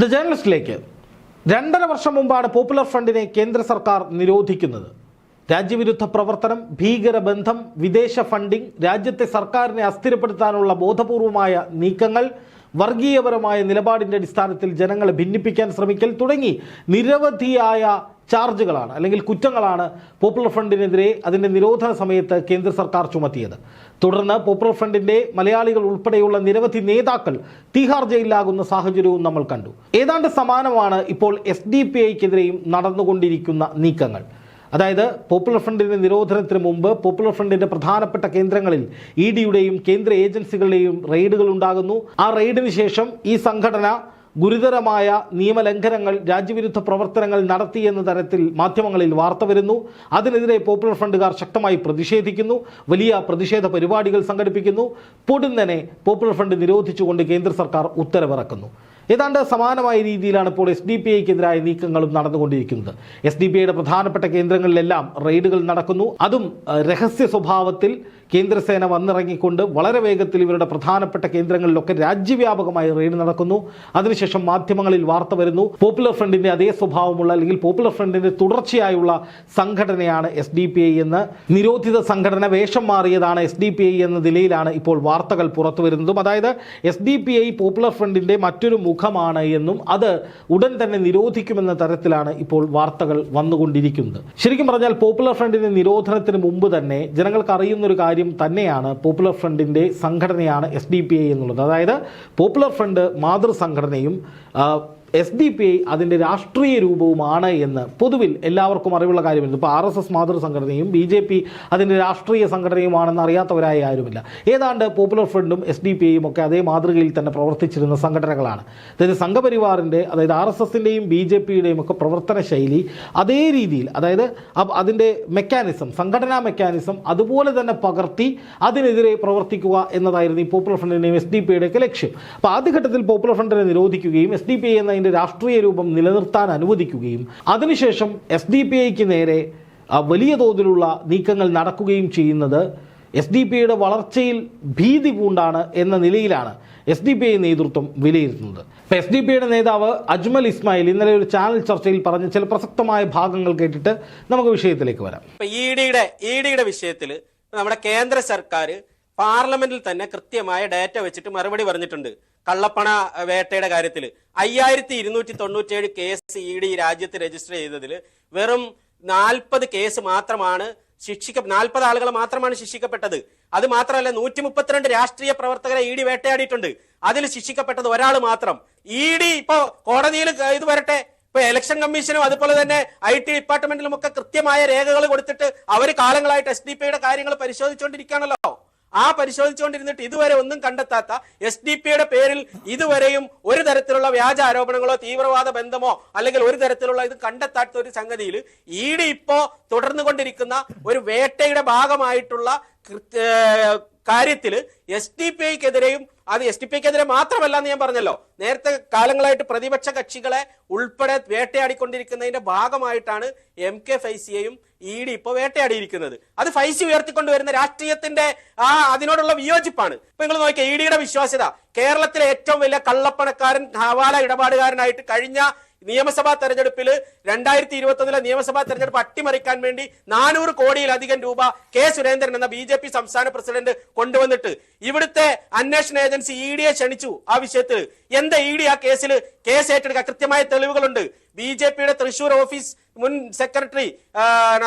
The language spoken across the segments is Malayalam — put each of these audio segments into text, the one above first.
ദ ജേർണലിസ്റ്റിലേക്ക് രണ്ടര വർഷം മുമ്പാണ് പോപ്പുലർ ഫ്രണ്ടിനെ കേന്ദ്ര സർക്കാർ നിരോധിക്കുന്നത്. രാജ്യവിരുദ്ധ പ്രവർത്തനം ഭീകരബന്ധം വിദേശ ഫണ്ടിംഗ് രാജ്യത്തെ സർക്കാരിനെ അസ്ഥിരപ്പെടുത്താനുള്ള ബോധപൂർവമായ നീക്കങ്ങൾ വർഗീയപരമായ നിലപാടിന്റെ അടിസ്ഥാനത്തിൽ ജനങ്ങളെ ഭിന്നിപ്പിക്കാൻ ശ്രമിക്കൽ തുടങ്ങി നിരവധിയായ ചാർജുകളാണ് അല്ലെങ്കിൽ കുറ്റങ്ങളാണ് പോപ്പുലർ ഫ്രണ്ടിനെതിരെ അതിന്റെ നിരോധന സമയത്ത് കേന്ദ്ര സർക്കാർ ചുമത്തിയത്. തുടർന്ന് പോപ്പുലർ ഫ്രണ്ടിന്റെ മലയാളികൾ ഉൾപ്പെടെയുള്ള നിരവധി നേതാക്കൾ തീഹാർ ജയിലിലാകുന്ന സാഹചര്യവും നമ്മൾ കണ്ടു. ഏതാണ്ട് സമാനമാണ് ഇപ്പോൾ എസ് ഡി പി ഐക്കെതിരെയും നടന്നുകൊണ്ടിരിക്കുന്ന നീക്കങ്ങൾ. അതായത് പോപ്പുലർ ഫ്രണ്ടിന്റെ നിരോധനത്തിന് മുമ്പ് പോപ്പുലർ ഫ്രണ്ടിന്റെ പ്രധാനപ്പെട്ട കേന്ദ്രങ്ങളിൽ ഇ ഡിയുടെയും കേന്ദ്ര ഏജൻസികളുടെയും റെയ്ഡുകൾ ഉണ്ടാകുന്നു. ആ റെയ്ഡിന് ശേഷം ഈ സംഘടന ഗുരുതരമായ നിയമലംഘനങ്ങൾ രാജ്യവിരുദ്ധ പ്രവർത്തനങ്ങൾ നടത്തിയെന്ന തരത്തിൽ മാധ്യമങ്ങളിൽ വാർത്ത വരുന്നു. അതിനെതിരെ പോപ്പുലർ ഫ്രണ്ടുകാർ ശക്തമായി പ്രതിഷേധിക്കുന്നു. വലിയ പ്രതിഷേധ പരിപാടികൾ സംഘടിപ്പിക്കുന്നു. പൊടുന്നനെ പോപ്പുലർ ഫ്രണ്ട് നിരോധിച്ചുകൊണ്ട് കേന്ദ്ര സർക്കാർ ഉത്തരവിറക്കുന്നു. ഏതാണ്ട് സമാനമായ രീതിയിലാണ് ഇപ്പോൾ എസ് ഡി പി ഐക്കെതിരായ നീക്കങ്ങളും നടന്നുകൊണ്ടിരിക്കുന്നത്. എസ് ഡി പി ഐയുടെ പ്രധാനപ്പെട്ട കേന്ദ്രങ്ങളിലെല്ലാം റെയ്ഡുകൾ നടക്കുന്നു. അതും രഹസ്യ സ്വഭാവത്തിൽ കേന്ദ്രസേന വന്നിറങ്ങിക്കൊണ്ട് വളരെ വേഗത്തിൽ ഇവരുടെ പ്രധാനപ്പെട്ട കേന്ദ്രങ്ങളിലൊക്കെ രാജ്യവ്യാപകമായി റെയ്ഡ് നടക്കുന്നു. അതിനുശേഷം മാധ്യമങ്ങളിൽ വാർത്ത വരുന്നു. പോപ്പുലർ ഫ്രണ്ടിന്റെ അതേ സ്വഭാവമുള്ള അല്ലെങ്കിൽ പോപ്പുലർ ഫ്രണ്ടിന്റെ തുടർച്ചയായുള്ള സംഘടനയാണ് എസ് ഡി പി ഐ എന്ന്. നിരോധിത സംഘടന വേഷം മാറിയതാണ് എസ് ഡി പി ഐ എന്ന നിലയിലാണ് ഇപ്പോൾ വാർത്തകൾ പുറത്തു വരുന്നതും. അതായത് S D P I popular ഫ്രണ്ടിന്റെ മറ്റൊരു മുഖമാണ് എന്നും അത് ഉടൻ തന്നെ നിരോധിക്കുമെന്ന തരത്തിലാണ് ഇപ്പോൾ വാർത്തകൾ വന്നുകൊണ്ടിരിക്കുന്നത്. ശരിക്കും പറഞ്ഞാൽ പോപ്പുലർ ഫ്രണ്ടിന്റെ നിരോധനത്തിന് മുമ്പ് തന്നെ ജനങ്ങൾക്ക് അറിയുന്ന ഒരു കാര്യം തന്നെയാണ് പോപ്പുലർ ഫ്രണ്ടിന്റെ സംഘടനയാണ് എസ് ഡി പി ഐ എന്നുള്ളത്. അതായത് പോപ്പുലർ ഫ്രണ്ട് മാതൃസംഘടനയും എസ് ഡി പി ഐ അതിന്റെ രാഷ്ട്രീയ രൂപവുമാണ് എന്ന് പൊതുവിൽ എല്ലാവർക്കും അറിവുള്ള കാര്യമാണ് ഇപ്പോൾ ആർ എസ് എസ് മാതൃ സംഘടനയും ബി ജെ പി അതിന്റെ രാഷ്ട്രീയ സംഘടനയുമാണെന്ന് അറിയാത്തവരായ ആരുമില്ല. ഏതാണ്ട് പോപ്പുലർ ഫ്രണ്ടും എസ് ഡി പി ഐയും ഒക്കെ അതേ മാതൃകയിൽ തന്നെ പ്രവർത്തിച്ചിരുന്ന സംഘടനകളാണ്. അതായത് സംഘപരിവാറിന്റെ അതായത് ആർ എസ് എസിന്റെയും ബി ജെ പിയുടെയും ഒക്കെ പ്രവർത്തന ശൈലി അതേ രീതിയിൽ അതായത് അതിന്റെ മെക്കാനിസം സംഘടനാ മെക്കാനിസം അതുപോലെ തന്നെ പകർത്തി അതിനെതിരെ പ്രവർത്തിക്കുക എന്നതായിരുന്നു ഈ പോപ്പുലർ ഫ്രണ്ടിന്റെയും എസ് ഡി പിയുടെയൊക്കെ ലക്ഷ്യം. അപ്പോൾ ആദ്യഘട്ടത്തിൽ പോപ്പുലർ ഫ്രണ്ടിനെ നിരോധിക്കുകയും എസ് ഡി പി ഐ എന്നതിന്റെ രാഷ്ട്രീയ രൂപം നിലനിർത്താൻ അനുവദിക്കുകയും അതിനുശേഷം എസ് ഡി പി ഐക്ക് നേരെ വലിയ തോതിലുള്ള നീക്കങ്ങൾ നടക്കുകയും ചെയ്യുന്നത് എസ് ഡി പി ഐയുടെ വളർച്ചയിൽ ഭീതി പൂണ്ടാണ് എന്ന നിലയിലാണ് എസ് ഡി പി ഐ നേതൃത്വം വിലയിരുത്തുന്നത്. ഇപ്പം എസ് ഡി പി ഐയുടെ നേതാവ് അജ്മൽ ഇസ്മായിൽ ഇന്നലെ ഒരു ചാനൽ ചർച്ചയിൽ പറഞ്ഞ ചില പ്രസക്തമായ ഭാഗങ്ങൾ കേട്ടിട്ട് നമുക്ക് വിഷയത്തിലേക്ക് വരാം. ഇ ഡിയുടെ ഇ ഡിയുടെ വിഷയത്തിൽ നമ്മുടെ കേന്ദ്ര സർക്കാർ പാർലമെന്റിൽ തന്നെ കൃത്യമായ ഡാറ്റ വെച്ചിട്ട് മറുപടി പറഞ്ഞിട്ടുണ്ട്. കള്ളപ്പണ വേട്ടയുടെ കാര്യത്തിൽ അയ്യായിരത്തി ഇരുന്നൂറ്റി തൊണ്ണൂറ്റേഴ് കേസ് ഇ ഡി രാജ്യത്ത് രജിസ്റ്റർ ചെയ്തതിൽ വെറും നാൽപ്പത് കേസ് മാത്രമാണ് ശിക്ഷിക്ക നാൽപ്പത് ആളുകൾ മാത്രമാണ് ശിക്ഷിക്കപ്പെട്ടത്. അത് മാത്രമല്ല നൂറ്റി മുപ്പത്തിരണ്ട് രാഷ്ട്രീയ പ്രവർത്തകരെ ഇ ഡി വേട്ടയാടിയിട്ടുണ്ട്. അതിൽ ശിക്ഷിക്കപ്പെട്ടത് ഒരാൾ മാത്രം. ഇ ഡി ഇപ്പോ കോടതിയിൽ ഇത് വരട്ടെ. ഇപ്പൊ ഇലക്ഷൻ കമ്മീഷനും അതുപോലെ തന്നെ ഐ ടി ഡിപ്പാർട്ട്മെന്റിലും ഒക്കെ കൃത്യമായ രേഖകൾ കൊടുത്തിട്ട് അവർ കാലങ്ങളായിട്ട് എസ് ഡി പിയുടെ കാര്യങ്ങൾ പരിശോധിച്ചുകൊണ്ടിരിക്കുകയാണല്ലോ ആ പരിശോധിച്ചുകൊണ്ടിരുന്നിട്ട് ഇതുവരെ ഒന്നും കണ്ടെത്താത്ത എസ് ഡി പിയുടെ പേരിൽ ഇതുവരെയും ഒരു തരത്തിലുള്ള വ്യാജ ആരോപണങ്ങളോ തീവ്രവാദ ബന്ധമോ അല്ലെങ്കിൽ ഒരു തരത്തിലുള്ള ഇത് കണ്ടെത്താത്ത ഒരു സംഗതിയിൽ ഇ ഡി ഇപ്പോ തുടർന്നുകൊണ്ടിരിക്കുന്ന ഒരു വേട്ടയുടെ ഭാഗമായിട്ടുള്ള കാര്യത്തിൽ എസ് ഡി പി ഐക്കെതിരെയും അത് എസ് ഡി പി ഐക്കെതിരെ മാത്രമല്ല എന്ന് ഞാൻ പറഞ്ഞല്ലോ. നേരത്തെ കാലങ്ങളായിട്ട് പ്രതിപക്ഷ കക്ഷികളെ ഉൾപ്പെടെ വേട്ടയാടിക്കൊണ്ടിരിക്കുന്നതിന്റെ ഭാഗമായിട്ടാണ് എം കെ ഫൈസിയെയും ഇ ഡി ഇപ്പോൾ വേട്ടയാടിയിരിക്കുന്നത്. അത് ഫൈസി ഉയർത്തിക്കൊണ്ടുവരുന്ന രാഷ്ട്രീയത്തിന്റെ ആ അതിനോടുള്ള വിയോജിപ്പാണ്. ഇപ്പൊ നിങ്ങൾ നോക്കിയാൽ ഇ ഡിയുടെ വിശ്വാസ്യത. കേരളത്തിലെ ഏറ്റവും വലിയ കള്ളപ്പണക്കാരൻ ഹവാല ഇടപാടുകാരനായിട്ട് കഴിഞ്ഞ നിയമസഭാ തെരഞ്ഞെടുപ്പിൽ രണ്ടായിരത്തി ഇരുപത്തൊന്നിലെ നിയമസഭാ തെരഞ്ഞെടുപ്പ് അട്ടിമറിക്കാൻ വേണ്ടി നാനൂറ് കോടിയിലധികം രൂപ കെ സുരേന്ദ്രൻ എന്ന ബി ജെ പി സംസ്ഥാന പ്രസിഡന്റ് കൊണ്ടുവന്നിട്ട് ഇവിടുത്തെ അന്വേഷണ ഏജൻസി ഇ ഡിയെ ക്ഷണിച്ചു ആ വിഷയത്തിൽ. എന്താ ഇ ഡി ആ കേസിൽ കേസ് ഏറ്റെടുക്കുക? കൃത്യമായ തെളിവുകളുണ്ട്. ബി ജെ പിയുടെ തൃശൂർ ഓഫീസ് മുൻ സെക്രട്ടറി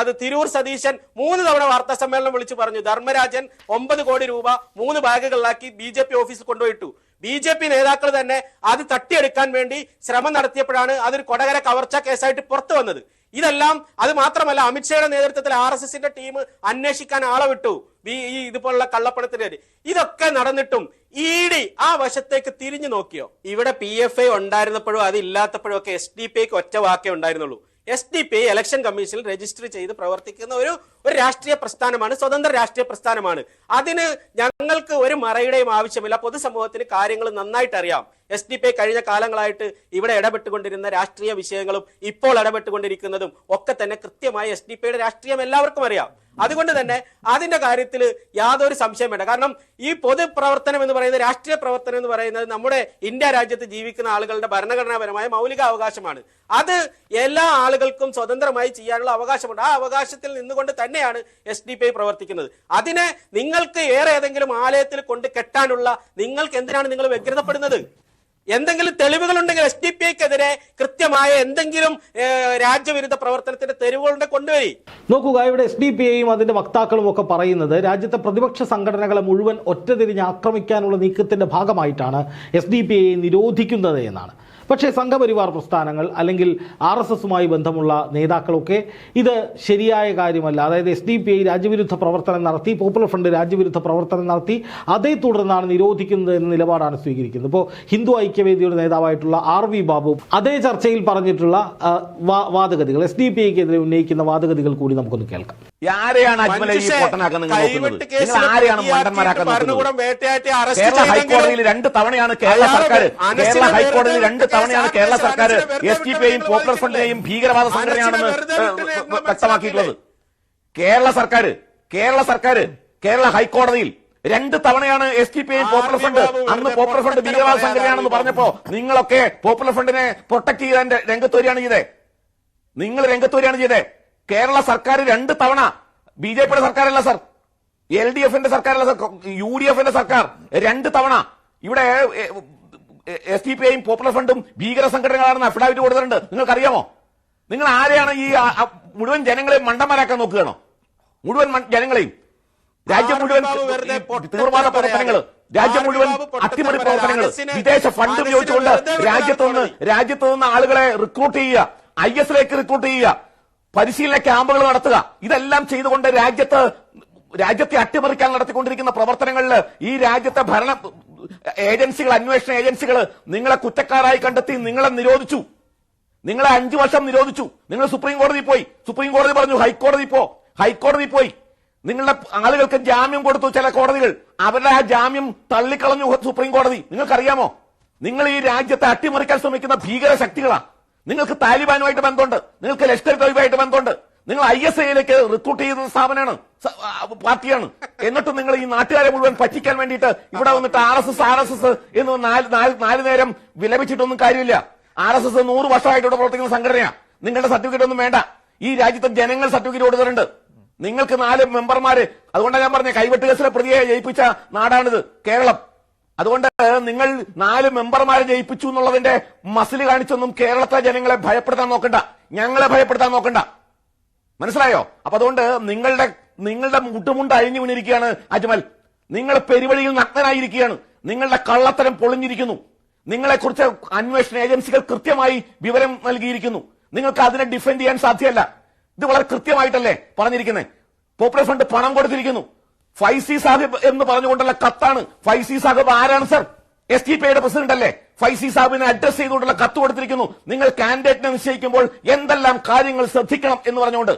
അത് തിരൂർ സതീശൻ മൂന്ന് തവണ വാർത്താ സമ്മേളനം വിളിച്ചു പറഞ്ഞു. ധർമ്മരാജൻ ഒമ്പത് കോടി രൂപ മൂന്ന് ബാഗുകളിലാക്കി ബി ജെ പി ഓഫീസിൽ കൊണ്ടുപോയിട്ടു. ബി ജെ പി നേതാക്കൾ തന്നെ അത് തട്ടിയെടുക്കാൻ വേണ്ടി ശ്രമം നടത്തിയപ്പോഴാണ് അതൊരു കൊടകര കവർച്ച കേസായിട്ട് പുറത്തു വന്നത്. ഇതെല്ലാം അത് മാത്രമല്ല അമിത്ഷായുടെ നേതൃത്വത്തിൽ ആർ എസ് എസിന്റെ ടീം അന്വേഷിക്കാൻ ആളെ വിട്ടു. ഈ ഇതുപോലുള്ള കള്ളപ്പണത്തിന്റെ ഇതൊക്കെ നടന്നിട്ടും ഇ ഡി ആ വശത്തേക്ക് തിരിഞ്ഞു നോക്കിയോ? ഇവിടെ പി എഫ് ഐ ഉണ്ടായിരുന്നപ്പോഴും അത് ഇല്ലാത്തപ്പോഴും ഒക്കെ എസ് ഡി പി ഒറ്റ വാക്കേ ഉണ്ടായിരുന്നുള്ളൂ. എസ് ഡി പി ഇലക്ഷൻ കമ്മീഷനിൽ രജിസ്റ്റർ ചെയ്ത് പ്രവർത്തിക്കുന്ന ഒരു ഒരു രാഷ്ട്രീയ പ്രസ്ഥാനമാണ് സ്വതന്ത്ര രാഷ്ട്രീയ പ്രസ്ഥാനമാണ്. അതിന് ഞങ്ങൾക്ക് ഒരു മറയുടെയും ആവശ്യമില്ല. പൊതുസമൂഹത്തിന് കാര്യങ്ങൾ നന്നായിട്ട് അറിയാം. എസ് ഡി പി കഴിഞ്ഞ കാലങ്ങളായിട്ട് ഇവിടെ ഇടപെട്ടുകൊണ്ടിരുന്ന രാഷ്ട്രീയ വിഷയങ്ങളും ഇപ്പോൾ ഇടപെട്ടുകൊണ്ടിരിക്കുന്നതും ഒക്കെ തന്നെ കൃത്യമായി എസ് ഡി പിയുടെ രാഷ്ട്രീയം എല്ലാവർക്കും അറിയാം. അതുകൊണ്ട് തന്നെ അതിന്റെ കാര്യത്തിൽ യാതൊരു സംശയം വേണ്ട. കാരണം ഈ പൊതുപ്രവർത്തനം എന്ന് പറയുന്നത് രാഷ്ട്രീയ പ്രവർത്തനം എന്ന് പറയുന്നത് നമ്മുടെ ഇന്ത്യ രാജ്യത്ത് ജീവിക്കുന്ന ആളുകളുടെ ഭരണഘടനാപരമായ മൗലിക അവകാശമാണ് അത് എല്ലാ ആളുകൾക്കും സ്വതന്ത്രമായി ചെയ്യാനുള്ള അവകാശമുണ്ട്. ആ അവകാശത്തിൽ നിന്നുകൊണ്ട് തന്നെയാണ് എസ് ഡി പി ഐ പ്രവർത്തിക്കുന്നത്. അതിനെ നിങ്ങൾക്ക് ഏറെ ഏതെങ്കിലും ആലയത്തിൽ കൊണ്ട് കെട്ടാനുള്ള നിങ്ങൾക്ക് എന്തിനാണ് നിങ്ങൾ വ്യഗ്രതപ്പെടുന്നത്? എന്തെങ്കിലും തെളിവുകൾ ഉണ്ടെങ്കിൽ എസ് ഡി പി ഐക്കെതിരെ കൃത്യമായ എന്തെങ്കിലും രാജ്യവിരുദ്ധ പ്രവർത്തനത്തിന്റെ തെരുവുകളുടെ കൊണ്ടുവരി. നോക്കുക ഇവിടെ എസ് ഡി പി ഐയും അതിന്റെ വക്താക്കളും ഒക്കെ പറയുന്നത് രാജ്യത്തെ പ്രതിപക്ഷ സംഘടനകളെ മുഴുവൻ ഒറ്റതിരിഞ്ഞ് ആക്രമിക്കാനുള്ള നീക്കത്തിന്റെ ഭാഗമായിട്ടാണ് എസ് ഡി പി ഐ നിരോധിക്കുന്നത് എന്നാണ്. പക്ഷേ സംഘപരിവാർ പ്രസ്ഥാനങ്ങൾ അല്ലെങ്കിൽ ആർ എസ് എസുമായി ബന്ധമുള്ള നേതാക്കളൊക്കെ ഇത് ശരിയായ കാര്യമല്ല. അതായത് എസ് ഡി പി ഐ രാജ്യവിരുദ്ധ പ്രവർത്തനം നടത്തി പോപ്പുലർ ഫ്രണ്ട് രാജ്യവിരുദ്ധ പ്രവർത്തനം നടത്തി അതേ തുടർന്നാണ് നിരോധിക്കുന്നത് എന്ന നിലപാടാണ് സ്വീകരിക്കുന്നത്. ഇപ്പോൾ ഹിന്ദു ഐക്യവേദിയുടെ നേതാവായിട്ടുള്ള ആർ വി ബാബു അതേ ചർച്ചയിൽ പറഞ്ഞിട്ടുള്ള വാദഗതികൾ എസ് ഡി പി ഐക്കെതിരെ ഉന്നയിക്കുന്ന വാദഗതികൾ കൂടി നമുക്കൊന്ന് കേൾക്കാം. ആരെയാണ് പൊട്ടനാക്കാൻ നിങ്ങൾ നോക്കുന്നത്? നിങ്ങൾ ആരെയാണ് മണ്ടന്മാരാക്കാൻ നോക്കുന്നത്? കേരള ഹൈക്കോടതിയിൽ രണ്ട് തവണയാണ് കേരള സർക്കാർ കേരള ഹൈക്കോടതിയിൽ രണ്ട് തവണയാണ് കേരള സർക്കാർ എസ് ടി പിയെയും പോപ്പുലർ ഫ്രണ്ടിനെയും ഭീകരവാദ സംഘടനയാണെന്ന് വ്യക്തമാക്കിയിട്ടുള്ളത്. കേരള സർക്കാർ കേരള സർക്കാർ കേരള ഹൈക്കോടതിയിൽ രണ്ട് തവണയാണ് എസ് ടി പിയും പോപ്പുലർ ഫ്രണ്ട്. അന്ന് പോപ്പുലർ ഫ്രണ്ട് ഭീകരവാദ സംഘടനയാണെന്ന് പറഞ്ഞപ്പോ നിങ്ങളൊക്കെ പോപ്പുലർ ഫ്രണ്ടിനെ പ്രൊട്ടക്ട് ചെയ്യാൻ രംഗത്ത് വരികയാണ് ചെയ്തേ. നിങ്ങൾ രംഗത്ത് വരികയാണ് ചെയ്തേ. കേരള സർക്കാർ രണ്ട് തവണ ബി ജെ പിയുടെ സർക്കാരല്ല സർ. എൽ ഡി എഫിന്റെ സർക്കാരല്ല സർ. യു ഡി എഫിന്റെ സർക്കാർ രണ്ട് തവണ. ഇവിടെ എസ് ഡി പി ഐയും പോപ്പുലർ ഫ്രണ്ടും ഭീകര സംഘടനകളാണെന്ന് അഫിഡാവിറ്റ് കൊടുത്തിട്ടുണ്ട്. നിങ്ങൾക്കറിയാമോ? നിങ്ങൾ ആരെയാണ് ഈ മുഴുവൻ ജനങ്ങളെ മണ്ടന്മാരാക്കാൻ നോക്കുകയാണോ? മുഴുവൻ ജനങ്ങളെയും. രാജ്യം മുഴുവൻ തീവ്രവാദ പ്രവർത്തനങ്ങൾ രാജ്യം മുഴുവൻ അട്ടിമറി പ്രവർത്തനങ്ങൾ വിദേശ ഫണ്ട് ഉപയോഗിച്ചുകൊണ്ട് രാജ്യത്തുനിന്ന് രാജ്യത്തുനിന്ന് നിന്ന് തോന്നി. നിന്ന് ആളുകളെ റിക്രൂട്ട് ചെയ്യുക. ഐ എസിലേക്ക് റിക്രൂട്ട് ചെയ്യുക. പരിശീലന ക്യാമ്പുകൾ നടത്തുക. ഇതെല്ലാം ചെയ്തുകൊണ്ട് രാജ്യത്ത് രാജ്യത്തെ അട്ടിമറിക്കാൻ നടത്തിക്കൊണ്ടിരിക്കുന്ന പ്രവർത്തനങ്ങളിൽ ഈ രാജ്യത്തെ ഭരണ ഏജൻസികൾ അന്വേഷണ ഏജൻസികൾ നിങ്ങളെ കുറ്റക്കാരായി കണ്ടെത്തി നിങ്ങളെ നിരോധിച്ചു. നിങ്ങളെ അഞ്ചു വർഷം നിരോധിച്ചു. നിങ്ങൾ സുപ്രീം കോടതി പോയി. സുപ്രീം കോടതി പറഞ്ഞു ഹൈക്കോടതി പോ. ഹൈക്കോടതി പോയി. നിങ്ങളുടെ ആളുകൾക്ക് ജാമ്യം കൊടുത്തു ചില കോടതികൾ. അവരുടെ ആ ജാമ്യം തള്ളിക്കളഞ്ഞു സുപ്രീം കോടതി. നിങ്ങൾക്കറിയാമോ? നിങ്ങൾ ഈ രാജ്യത്തെ അട്ടിമറിക്കാൻ ശ്രമിക്കുന്ന ഭീകര ശക്തികളാ. നിങ്ങൾക്ക് താലിബാനുമായിട്ട് ബന്ധമുണ്ട്. നിങ്ങൾക്ക് ലഷ്കർ തൊയ്ബായിട്ട് ബന്ധമുണ്ട്. നിങ്ങൾ ഐ എസ് ഐയിലേക്ക് റിക്രൂട്ട് ചെയ്യുന്ന സ്ഥാപനമാണ്. പാർട്ടിയാണ്. എന്നിട്ടും നിങ്ങൾ ഈ നാട്ടുകാരെ മുഴുവൻ പറ്റിക്കാൻ വേണ്ടിയിട്ട് ഇവിടെ വന്നിട്ട് R S S R S S എന്ന് നാല് നാല് നേരം വിലപിച്ചിട്ടൊന്നും കാര്യമില്ല. ആർ എസ് എസ് നൂറ് വർഷമായിട്ട് ഇവിടെ പ്രവർത്തിക്കുന്ന സംഘടനയാണ് നിങ്ങളുടെ സർട്ടിഫിക്കറ്റ് ഒന്നും വേണ്ട. ഈ രാജ്യത്തെ ജനങ്ങൾ സർട്ടിഫിക്കറ്റ് കൊടുത്തിട്ടുണ്ട്. നിങ്ങൾക്ക് നാല് മെമ്പർമാര് അതുകൊണ്ടാണ് ഞാൻ പറഞ്ഞ കൈവെട്ട് കേസിലെ പ്രതിയെ ജയിപ്പിച്ച നാടാണിത് കേരളം. അതുകൊണ്ട് നിങ്ങൾ നാല് മെമ്പർമാരെ ജയിപ്പിച്ചു എന്നുള്ളതിന്റെ മസിൽ കാണിച്ചൊന്നും കേരളത്തിലെ ജനങ്ങളെ ഭയപ്പെടുത്താൻ നോക്കണ്ട. ഞങ്ങളെ ഭയപ്പെടുത്താൻ നോക്കണ്ട. മനസ്സിലായോ? അപ്പൊ അതുകൊണ്ട് നിങ്ങളുടെ നിങ്ങളുടെ മുട്ടുമുണ്ട് അഴിഞ്ഞു വീണിരിക്കുകയാണ് അജ്മൽ. നിങ്ങൾ പെരുവഴിയിൽ നഗ്നനായിരിക്കുകയാണ്. നിങ്ങളുടെ കള്ളത്തരം പൊളിഞ്ഞിരിക്കുന്നു. നിങ്ങളെക്കുറിച്ച് അന്വേഷണ ഏജൻസികൾ കൃത്യമായി വിവരം നൽകിയിരിക്കുന്നു. നിങ്ങൾക്ക് അതിനെ ഡിഫെൻഡ് ചെയ്യാൻ സാധ്യമല്ല. ഇത് വളരെ കൃത്യമായിട്ടല്ലേ പറഞ്ഞിരിക്കുന്നത്? പോപ്പുലർ ഫണ്ട് പണം കൊടുത്തിരിക്കുന്നു. ഫൈസി സാഹിബ് എന്ന് പറഞ്ഞുകൊണ്ടുള്ള കത്താണ്. ഫൈസി സാഹിബ് ആരാണ് സർ? എസ് ടി പിയുടെ പ്രസിഡന്റ് അല്ലേ? ഫൈസി സാഹിബിനെ അഡ്രസ് ചെയ്തുകൊണ്ടുള്ള കത്ത് കൊടുത്തിരിക്കുന്നു. നിങ്ങൾ കാൻഡിഡേറ്റിനെ നിശ്ചയിക്കുമ്പോൾ എന്തെല്ലാം കാര്യങ്ങൾ ശ്രദ്ധിക്കണം എന്ന് പറഞ്ഞുകൊണ്ട്.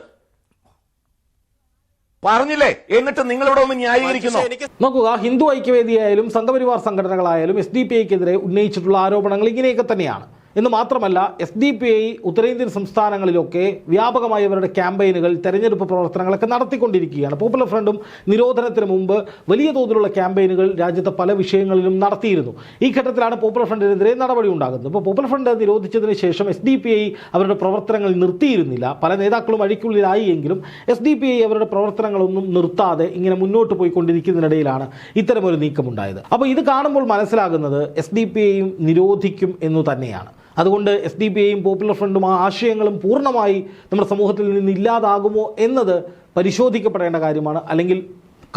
പറഞ്ഞില്ലേ? എന്നിട്ട് നിങ്ങളിവിടെ ഒന്ന് ന്യായീകരിക്കുന്നു. നോക്കുക ഹിന്ദു ഐക്യവേദിയായാലും സംഘപരിവാർ സംഘടനകളായാലും എസ് ഡി പി ഐക്കെതിരെ ഉന്നയിച്ചിട്ടുള്ള ആരോപണങ്ങൾ ഇങ്ങനെയൊക്കെ തന്നെയാണ്. എന്ന് മാത്രമല്ല എസ് ഡി പി ഐ ഉത്തരേന്ത്യൻ സംസ്ഥാനങ്ങളിലൊക്കെ വ്യാപകമായി അവരുടെ ക്യാമ്പയിനുകൾ തെരഞ്ഞെടുപ്പ് പ്രവർത്തനങ്ങളൊക്കെ നടത്തിക്കൊണ്ടിരിക്കുകയാണ്. പോപ്പുലർ ഫ്രണ്ടും നിരോധനത്തിന് മുമ്പ് വലിയ തോതിലുള്ള ക്യാമ്പയിനുകൾ രാജ്യത്തെ പല വിഷയങ്ങളിലും നടത്തിയിരുന്നു. ഈ ഘട്ടത്തിലാണ് പോപ്പുലർ ഫ്രണ്ടിനെതിരെ നടപടി ഉണ്ടാകുന്നത്. ഇപ്പോൾ പോപ്പുലർ ഫ്രണ്ട് നിരോധിച്ചതിന് ശേഷം എസ് ഡി പി ഐ അവരുടെ പ്രവർത്തനങ്ങൾ നിർത്തിയിരുന്നില്ല. പല നേതാക്കളും അഴിക്കുള്ളിലായി എങ്കിലും എസ് ഡി പി ഐ അവരുടെ പ്രവർത്തനങ്ങളൊന്നും നിർത്താതെ ഇങ്ങനെ മുന്നോട്ട് പോയിക്കൊണ്ടിരിക്കുന്നതിനിടയിലാണ് ഇത്തരമൊരു നീക്കമുണ്ടായത്. അപ്പോൾ ഇത് കാണുമ്പോൾ മനസ്സിലാകുന്നത് എസ് ഡി പി ഐയും നിരോധിക്കും എന്നു തന്നെയാണ്. അതുകൊണ്ട് എസ് ഡി പി ഐയും പോപ്പുലർ ഫ്രണ്ടും ആ ആശയങ്ങളും പൂർണമായി നമ്മുടെ സമൂഹത്തിൽ നിന്ന് ഇല്ലാതാകുമോ എന്നത് പരിശോധിക്കപ്പെടേണ്ട കാര്യമാണ്. അല്ലെങ്കിൽ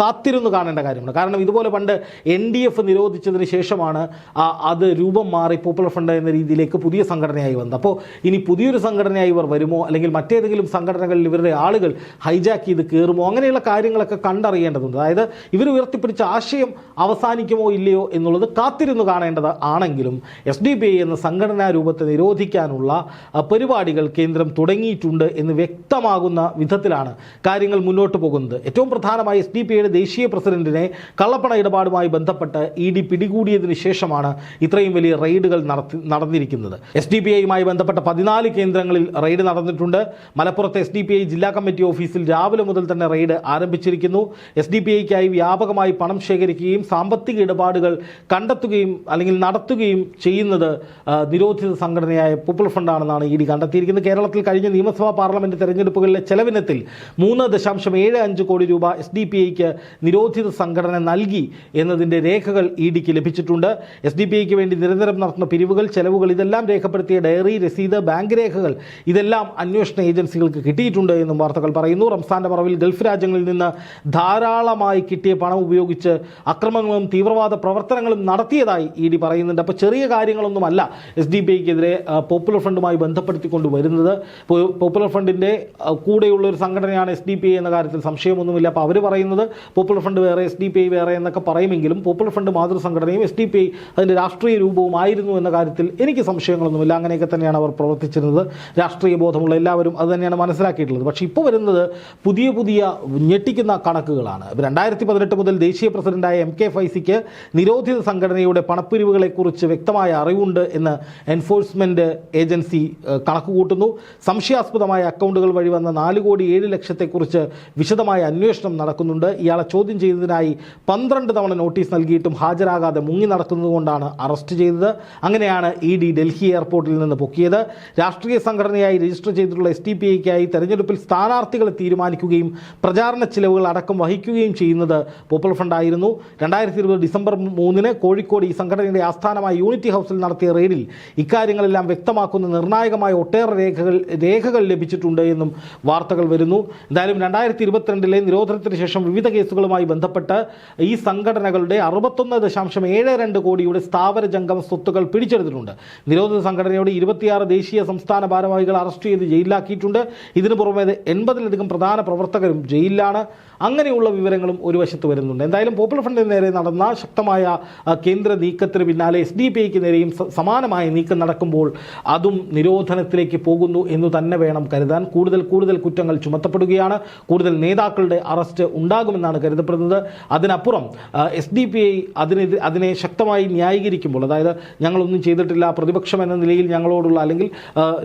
കാത്തിരുന്ന് കാണേണ്ട കാര്യമാണ് കാരണം ഇതുപോലെ പണ്ട് എൻ ഡി എഫ് നിരോധിച്ചതിന് ശേഷമാണ് അത് രൂപം മാറി പോപ്പുലർ ഫ്രണ്ട് എന്ന രീതിയിലേക്ക് പുതിയ സംഘടനയായി വന്നത്. അപ്പോൾ ഇനി പുതിയൊരു സംഘടനയായി ഇവർ വരുമോ? അല്ലെങ്കിൽ മറ്റേതെങ്കിലും സംഘടനകളിൽ ഇവരുടെ ആളുകൾ ഹൈജാക്ക് ചെയ്ത് കയറുമോ അങ്ങനെയുള്ള കാര്യങ്ങളൊക്കെ കണ്ടറിയേണ്ടതുണ്ട്. അതായത് ഇവർ ഉയർത്തിപ്പിടിച്ച ആശയം അവസാനിക്കുമോ ഇല്ലയോ എന്നുള്ളത് കാത്തിരുന്ന് കാണേണ്ടത് ആണെങ്കിലും എസ് ഡി ബി ഐ എന്ന സംഘടനാ രൂപത്തെ നിരോധിക്കാനുള്ള പരിപാടികൾ കേന്ദ്രം തുടങ്ങിയിട്ടുണ്ട് എന്ന് വ്യക്തമാകുന്ന വിധത്തിലാണ് കാര്യങ്ങൾ മുന്നോട്ട് പോകുന്നത്. ഏറ്റവും പ്രധാനമായി എസ് ഡി പി ഐയുടെ ദേശീയ പ്രസിഡന്റിനെ കള്ളപ്പണ ഇടപാടുമായി ബന്ധപ്പെട്ട് ഇ ഡി പിടികൂടിയതിനു ശേഷമാണ് ഇത്രയും വലിയ റെയ്ഡുകൾ നടത്തി നടന്നിരിക്കുന്നത്. എസ് ഡി പി ഐയുമായി ബന്ധപ്പെട്ട പതിനാല് കേന്ദ്രങ്ങളിൽ റെയ്ഡ് നടന്നിട്ടുണ്ട്. മലപ്പുറത്ത് എസ് ഡി പി ഐ ജില്ലാ കമ്മിറ്റി ഓഫീസിൽ രാവിലെ മുതൽ തന്നെ റെയ്ഡ് ആരംഭിച്ചിരിക്കുന്നു. എസ് ഡി പി ഐക്കായി വ്യാപകമായി പണം ശേഖരിക്കുകയും സാമ്പത്തിക ഇടപാടുകൾ കണ്ടെത്തുകയും അല്ലെങ്കിൽ നടത്തുകയും ചെയ്യുന്നത് നിരോധിത സംഘടനയായ പീപ്പിൾ ഫണ്ടാണെന്നാണ് ഇ ഡി കണ്ടെത്തിയിരിക്കുന്നത്. കേരളത്തിൽ കഴിഞ്ഞ നിയമസഭാ പാർലമെന്റ് തെരഞ്ഞെടുപ്പുകളിലെ ചെലവിനത്തിൽ മൂന്ന് ദശാംശം ഏഴ് അഞ്ച് കോടി രൂപ എസ് ഡി പി ഐക്ക് നിരോധിത സംഘടന നൽകി എന്നതിന്റെ രേഖകൾ ഇ ഡിക്ക് ലഭിച്ചിട്ടുണ്ട്. എസ് ഡി പി ഐക്ക് വേണ്ടി നിരന്തരം നടത്തുന്ന പിരിവുകൾ ചെലവുകൾ ഇതെല്ലാം രേഖപ്പെടുത്തിയ ഡയറി രസീത് ബാങ്ക് രേഖകൾ ഇതെല്ലാം അന്വേഷണ ഏജൻസികൾക്ക് കിട്ടിയിട്ടുണ്ട് എന്നും വാർത്തകൾ പറയുന്നു. റംസാന്റെ മറവിൽ ഗൾഫ് രാജ്യങ്ങളിൽ നിന്ന് ധാരാളമായി കിട്ടിയ പണം ഉപയോഗിച്ച് അക്രമങ്ങളും തീവ്രവാദ പ്രവർത്തനങ്ങളും നടത്തിയതായി ഇ ഡി പറയുന്നുണ്ട്. അപ്പോൾ ചെറിയ കാര്യങ്ങളൊന്നുമല്ല എസ് ഡി പി ഐക്കെതിരെ പോപ്പുലർ ഫണ്ടുമായി ബന്ധപ്പെടുത്തിക്കൊണ്ട് വരുന്നത്. പോപ്പുലർ ഫണ്ടിന്റെ കൂടെയുള്ള ഒരു സംഘടനയാണ് എസ് ഡി പി ഐ എന്ന കാര്യത്തിൽ സംശയമൊന്നുമില്ല. അപ്പോൾ അവർ പറയുന്നത് പോപ്പുലർ ഫ്രണ്ട് വേറെ എസ് ഡി പി ഐ വേറെ എന്നൊക്കെ പറയുമെങ്കിലും പോപ്പുലർ ഫ്രണ്ട് മാതൃസംഘടനയും എസ് ഡി പി ഐ അതിന്റെ രാഷ്ട്രീയ രൂപവുമായിരുന്നു എന്ന കാര്യത്തിൽ എനിക്ക് സംശയങ്ങളൊന്നുമില്ല. അങ്ങനെയൊക്കെ തന്നെയാണ് അവർ പ്രവർത്തിച്ചിരുന്നത്. രാഷ്ട്രീയ ബോധമുള്ള എല്ലാവരും അത് തന്നെയാണ് മനസ്സിലാക്കിയിട്ടുള്ളത്. പക്ഷേ ഇപ്പോൾ വരുന്നത് പുതിയ പുതിയ ഞെട്ടിക്കുന്ന കണക്കുകളാണ്. രണ്ടായിരത്തി പതിനെട്ട് മുതൽ ദേശീയ പ്രസിഡന്റായ എം കെ ഫൈസിക്ക് നിരോധിത സംഘടനയുടെ പണപ്പിരിവുകളെക്കുറിച്ച് വ്യക്തമായ അറിവുണ്ട് എന്ന് എൻഫോഴ്സ്മെന്റ് ഏജൻസി കണക്കുകൂട്ടുന്നു കണക്ക് കൂട്ടുന്നു. സംശയാസ്പദമായ അക്കൗണ്ടുകൾ വഴി വന്ന നാല് കോടി ഏഴ് ലക്ഷത്തെക്കുറിച്ച് വിശദമായ അന്വേഷണം നടക്കുന്നുണ്ട്. ഇയാളെ ചോദ്യം ചെയ്തതിനായി പന്ത്രണ്ട് തവണ നോട്ടീസ് നൽകിയിട്ടും ഹാജരാകാതെ മുങ്ങി നടക്കുന്നതുകൊണ്ടാണ് അറസ്റ്റ് ചെയ്തത്. അങ്ങനെയാണ് ഇ ഡി ഡൽഹി എയർപോർട്ടിൽ നിന്ന് പൊക്കിയത്. രാഷ്ട്രീയ സംഘടനയായി രജിസ്റ്റർ ചെയ്തിട്ടുള്ള എസ് ടി പി ഐക്കായി തെരഞ്ഞെടുപ്പിൽ സ്ഥാനാർത്ഥികളെ തീരുമാനിക്കുകയും പ്രചാരണ ചിലവുകൾ അടക്കം വഹിക്കുകയും ചെയ്യുന്നത് പോപ്പുലർ ഫണ്ടായിരുന്നു രണ്ടായിരത്തി ഇരുപത് ഡിസംബർ മൂന്നിന് കോഴിക്കോട് ഈ സംഘടനയുടെ ആസ്ഥാനമായ യൂണിറ്റി ഹൗസിൽ നടത്തിയ റെയ്ഡിൽ ഇക്കാര്യങ്ങളെല്ലാം വ്യക്തമാക്കുന്ന നിർണായകമായ ഒട്ടേറെ രേഖകൾ രേഖകൾ ലഭിച്ചിട്ടുണ്ട് എന്നും വാർത്തകൾ വരുന്നു. എന്തായാലും രണ്ടായിരത്തി ഇരുപത്തിരണ്ടിലെ നിരോധനത്തിന് ശേഷം വിവിധ കേസുകളുമായി ബന്ധപ്പെട്ട് ഈ സംഘടനകളുടെ അറുപത്തൊന്ന് ദശാംശം ഏഴ് രണ്ട് കോടിയുടെ സ്ഥാവര ജംഗമ സ്വത്തുകൾ പിടിച്ചെടുത്തിട്ടുണ്ട്. നിരോധിത സംഘടനയോട് ഇരുപത്തിയാറ് ദേശീയ സംസ്ഥാന ഭാരവാഹികൾ അറസ്റ്റ് ചെയ്ത് ജയിലിലാക്കിയിട്ടുണ്ട്. ഇതിനു പുറമെ എൺപതിലധികം പ്രധാന പ്രവർത്തകരും ജയിലിലാണ്. അങ്ങനെയുള്ള വിവരങ്ങളും ഒരു വശത്ത് വരുന്നുണ്ട്. എന്തായാലും പോപ്പുലർ ഫ്രണ്ടിന് നേരെ നടന്ന ശക്തമായ കേന്ദ്ര നീക്കത്തിന് പിന്നാലെ എസ് ഡി പി ഐക്ക് നേരെയും സമാനമായ നീക്കം നടക്കുമ്പോൾ അതും നിരോധനത്തിലേക്ക് പോകുന്നു എന്ന് തന്നെ വേണം കരുതാൻ. കൂടുതൽ കൂടുതൽ കുറ്റങ്ങൾ ചുമത്തപ്പെടുകയാണ്. കൂടുതൽ നേതാക്കളുടെ അറസ്റ്റ് ഉണ്ടാകുമെന്നാണ് കരുതപ്പെടുന്നത്. അതിനപ്പുറം എസ് ഡി പി ഐ അതിനെതിരെ അതിനെ ശക്തമായി ന്യായീകരിക്കുമ്പോൾ അതായത് ഞങ്ങളൊന്നും ചെയ്തിട്ടില്ല പ്രതിപക്ഷം എന്ന നിലയിൽ ഞങ്ങളോടുള്ള അല്ലെങ്കിൽ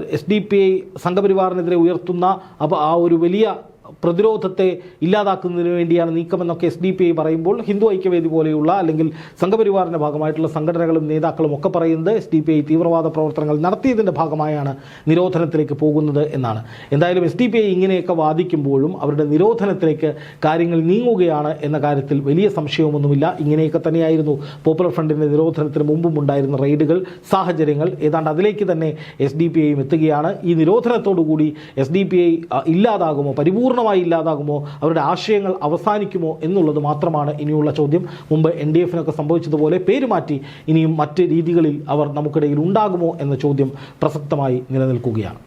എസ് ഡി പി ഐ സംഘപരിവാറിനെതിരെ ഉയർത്തുന്ന അപ്പോൾ ആ ഒരു വലിയ പ്രതിരോധത്തെ ഇല്ലാതാക്കുന്നതിന് വേണ്ടിയാണ് നീക്കമെന്നൊക്കെ എസ് ഡി പി ഐ പറയുമ്പോൾ ഹിന്ദു ഐക്യവേദി പോലെയുള്ള അല്ലെങ്കിൽ സംഘപരിവാറിന്റെ ഭാഗമായിട്ടുള്ള സംഘടനകളും നേതാക്കളും ഒക്കെ പറയുന്നത് എസ് ഡി പി ഐ തീവ്രവാദ പ്രവർത്തനങ്ങൾ നടത്തിയതിന്റെ ഭാഗമായാണ് നിരോധനത്തിലേക്ക് പോകുന്നത് എന്നാണ്. എന്തായാലും എസ് ഡി പി ഐ ഇങ്ങനെയൊക്കെ വാദിക്കുമ്പോഴും അവരുടെ നിരോധനത്തിലേക്ക് കാര്യങ്ങൾ നീങ്ങുകയാണ് എന്ന കാര്യത്തിൽ വലിയ സംശയമൊന്നുമില്ല. ഇങ്ങനെയൊക്കെ തന്നെയായിരുന്നു പോപ്പുലർ ഫ്രണ്ടിന്റെ നിരോധനത്തിന് മുമ്പും ഉണ്ടായിരുന്ന റെയ്ഡുകൾ സാഹചര്യങ്ങൾ. ഏതാണ്ട് അതിലേക്ക് തന്നെ എസ് ഡി പി ഐയും എത്തുകയാണ്. ഈ നിരോധനത്തോടുകൂടി എസ് ഡി പി ഐ ഇല്ലാതാകുമോ? പരിപൂർണമായി ഇല്ലാതാകുമോ? അവരുടെ ആശയങ്ങൾ അവസാനിക്കുമോ എന്നുള്ളത് മാത്രമാണ് ഇനിയുള്ള ചോദ്യം. മുമ്പ് എൻ ഡി എഫിനൊക്കെ സംഭവിച്ചതുപോലെ പേര് മാറ്റി ഇനിയും മറ്റ് രീതികളിൽ അവർ നമുക്കിടയിൽ ഉണ്ടാകുമോ എന്ന ചോദ്യം പ്രസക്തമായി നിലനിൽക്കുകയാണ്.